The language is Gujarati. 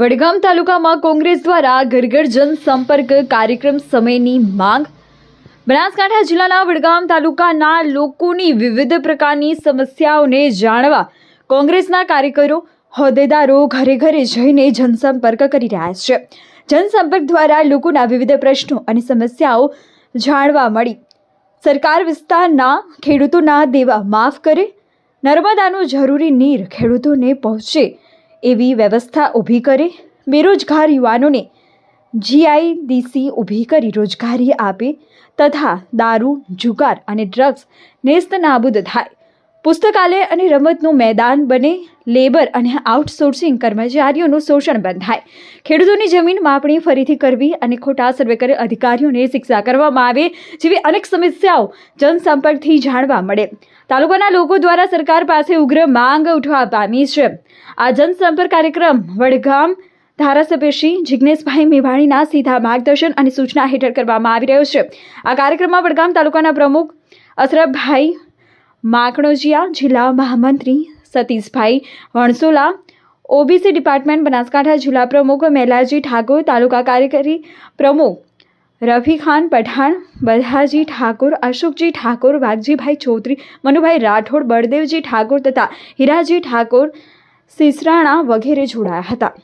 વડગામ તાલુકામાં કોંગ્રેસ દ્વારા ઘર ઘર જનસંપર્ક કાર્યક્રમ સમયની માંગ. બનાસકાંઠા જિલ્લાના વડગામ તાલુકાના લોકોની વિવિધ પ્રકારની સમસ્યાઓને જાણવા કોંગ્રેસના કાર્યકરો હોદ્દેદારો ઘરે ઘરે જઈને જનસંપર્ક કરી રહ્યા છે. જનસંપર્ક દ્વારા લોકોના વિવિધ પ્રશ્નો અને સમસ્યાઓ જાણવા મળી. સરકાર વિસ્તારના ખેડૂતોના દેવા માફ કરે. નર્મદાનું જરૂરી નીર ખેડૂતોને પહોંચે. એવી વ્યવસ્થા ઊભી કરે? બેરોજગાર યુવાનોને જીઆઈડીસી ઊભી કરી રોજગારી આપે તથા દારૂ, જુગાર અને ડ્રગ્સ નેસ્ત નાબૂદ થાય. પુસ્તકાલય અને રમતનું મેદાન બને, લેબર અને આઉટસોર્સિંગ કર્મચારીઓનું શોષણ બંધાય. ખેડૂતોની જમીન માપણી ફરીથી કરવી અને ખોટા સર્વે કરી અધિકારીઓને શિક્ષા કરવામાં આવે જેવી અનેક સમસ્યાઓ જનસંપર્કથી જાણવા મળે. તાલુકાના લોકો દ્વારા સરકાર પાસે ઉગ્ર માંગ ઉઠવા પામી છે. આ જનસંપર્ક કાર્યક્રમ વડગામ ધારાસભ્ય શ્રી જિજ્ઞેશભાઈ મેવાણીના સીધા માર્ગદર્શન અને સૂચના હેઠળ કરવામાં આવી રહ્યો છે. આ કાર્યક્રમમાં વડગામ તાલુકાના પ્રમુખ અશરફભાઈ માકણોજીયા જિલ્લા મહામંત્રી સતીશભાઈ વણસોલા, ઓબીસી ડિપાર્ટમેન્ટ બનાસકાંઠા જિલ્લા પ્રમુખ મેલાજી ઠાકોર, તાલુકા કાર્યકારી પ્રમુખ રફી ખાન પઠાણ બલહાજી ઠાકોર, અશોકજી ઠાકોર, વાઘજીભાઈ ચૌધરી, મનુભાઈ રાઠોડ, બળદેવજી ઠાકોર તથા હીરાજી ઠાકોર, સિસરાણા વગેરે જોડાયા હતા.